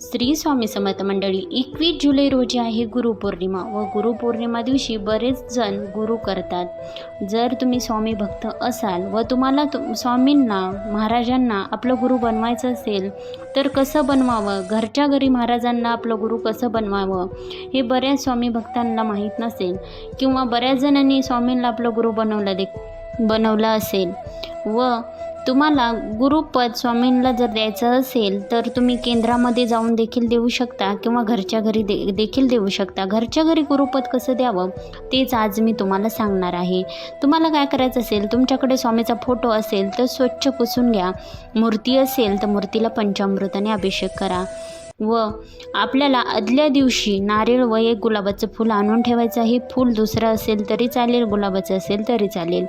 श्री स्वामी समर्थ मंडळी एकवीस जुलै रोजी आहे गुरुपौर्णिमा व गुरुपौर्णिमा दिवशी बरेच जण गुरु करतात. जर तुम्ही स्वामी भक्त असाल व तुम्हाला तु स्वामींना महाराजांना आपलं गुरु बनवायचं असेल तर कसं बनवावं? घरच्या घरी महाराजांना आपलं गुरु कसं बनवावं? हे बऱ्याच स्वामी भक्तांना माहीत नसेल किंवा बऱ्याच जणांनी स्वामींना आपलं गुरु बनवलं दे बनवलं असेल. व तुम्हाला गुरुपद स्वामींना जर द्यायचं असेल तर तुम्ही केंद्रामध्ये जाऊन देखील देऊ शकता किंवा घरच्या घरी दे देखील देऊ शकता. घरच्या घरी गुरुपद कसं द्यावं तेच आज मी तुम्हाला सांगणार आहे. तुम्हाला काय करायचं असेल तुमच्याकडे स्वामीचा फोटो असेल तर स्वच्छ पुसून घ्या. मूर्ती असेल तर मूर्तीला पंचामृताने अभिषेक करा. व आपल्याला आदल्या दिवशी नारळ व एक गुलाबाचं फूल आणून ठेवायचं आहे. फूल दुसरं असेल तरी चालेल गुलाबाचं असेल तरी चालेल.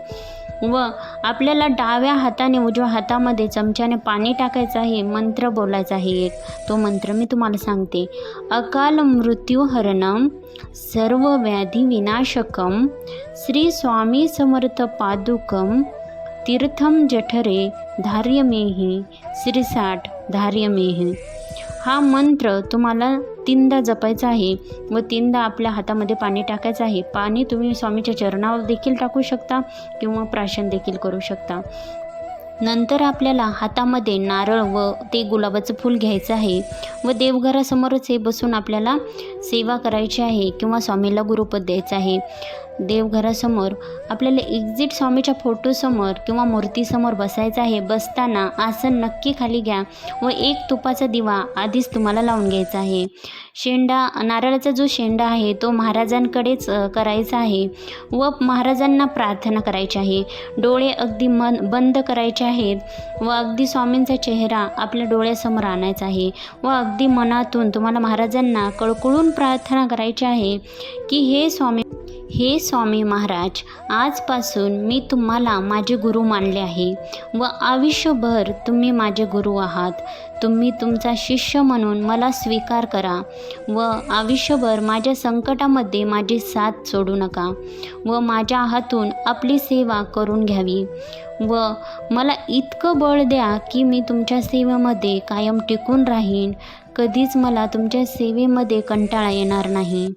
व आपल्याला डाव्या हाताने उजव्या हातामध्ये चमच्याने पाणी टाकायचं आहे मंत्र बोलायचा आहे एक. तो मंत्र मी तुम्हाला सांगते. अकाल मृत्यूहरणम सर्व व्याधी विनाशकम श्री स्वामी समर्थ पादुकम तीर्थम जठरे धार्यमेही श्रीसाठ धार्यमेही. हा मंत्र तुम्हाला तीनदा जपायचा आहे व तीनदा आपल्या हातामध्ये पाणी टाकायचं आहे. पाणी तुम्ही स्वामीच्या चरणावर देखील टाकू शकता किंवा प्राशन देखील करू शकता. नंतर आपल्याला हातामध्ये नारळ व ते गुलाबाचं फूल घ्यायचं आहे व देवघरासमोरच हे बसून आपल्याला सेवा करायची आहे किंवा स्वामीला गुरुपद द्यायचं आहे. देवघरासमोर आपल्याला एक्झिट स्वामीच्या फोटोसमोर किंवा मूर्तीसमोर बसायचं आहे. बसताना आसन नक्की खाली घ्या व एक तुपाचा दिवा आधीच तुम्हाला लावून घ्यायचा आहे. शेंडा नारळाचा जो शेंडा आहे तो महाराजांकडेच करायचा आहे व महाराजांना प्रार्थना करायची आहे. डोळे अगदी मन बंद करायचे आहेत व अगदी स्वामींचा चेहरा आपल्या डोळ्यासमोर आणायचा आहे व अगदी मनातून तुम्हाला महाराजांना कळकळून प्रार्थना करायची आहे की हे स्वामी हे स्वामी महाराज आजपासून मी तुम्हाला माझे गुरु मानले आहे व आयुष्यभर तुम्ही माझे गुरु आहात. तुम्ही तुमचा शिष्य म्हणून मला स्वीकार करा व आयुष्यभर माझ्या संकटामध्ये माझी साथ सोडू नका व माझ्या हातून आपली सेवा करून घ्यावी व मला इतकं बळ द्या की मी तुमच्या सेवेमध्ये कायम टिकून राहीन. कधीच मला तुमच्या सेवेमध्ये कंटाळा येणार नाही.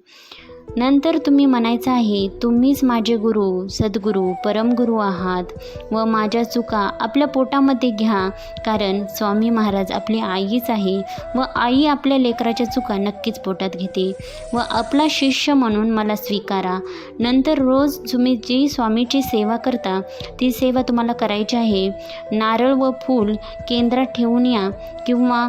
नंतर तुम्ही म्हणायचं आहे तुम्हीच माझे गुरु सद्गुरू परमगुरू आहात व माझ्या चुका आपल्या पोटामध्ये घ्या कारण स्वामी महाराज आपली आईच आहे व आई आपल्या लेकराच्या चुका नक्कीच पोटात घेते व आपला शिष्य म्हणून मला स्वीकारा. नंतर रोज तुम्ही जी स्वामीची सेवा करता ती सेवा तुम्हाला करायची आहे. नारळ व फूल केंद्रात ठेवून या किंवा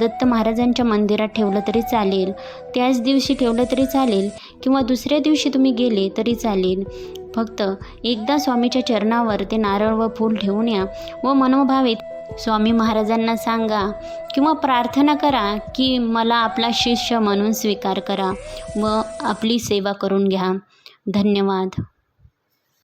दत्त महाराजांच्या मंदिरात ठेवलं तरी चालेल. त्याच दिवशी ठेवलं तरी चालेल. किंवा दुसऱ्या दिवशी तुम्ही गेले तरी चालेल. फक्त एकदा स्वामीच्या चरणावर ते नारळ व फूल ठेवून या व मनोभावेत स्वामी महाराजांना सांगा किंवा प्रार्थना करा की मला आपला शिष्य म्हणून स्वीकार करा व आपली सेवा करून घ्या. धन्यवाद.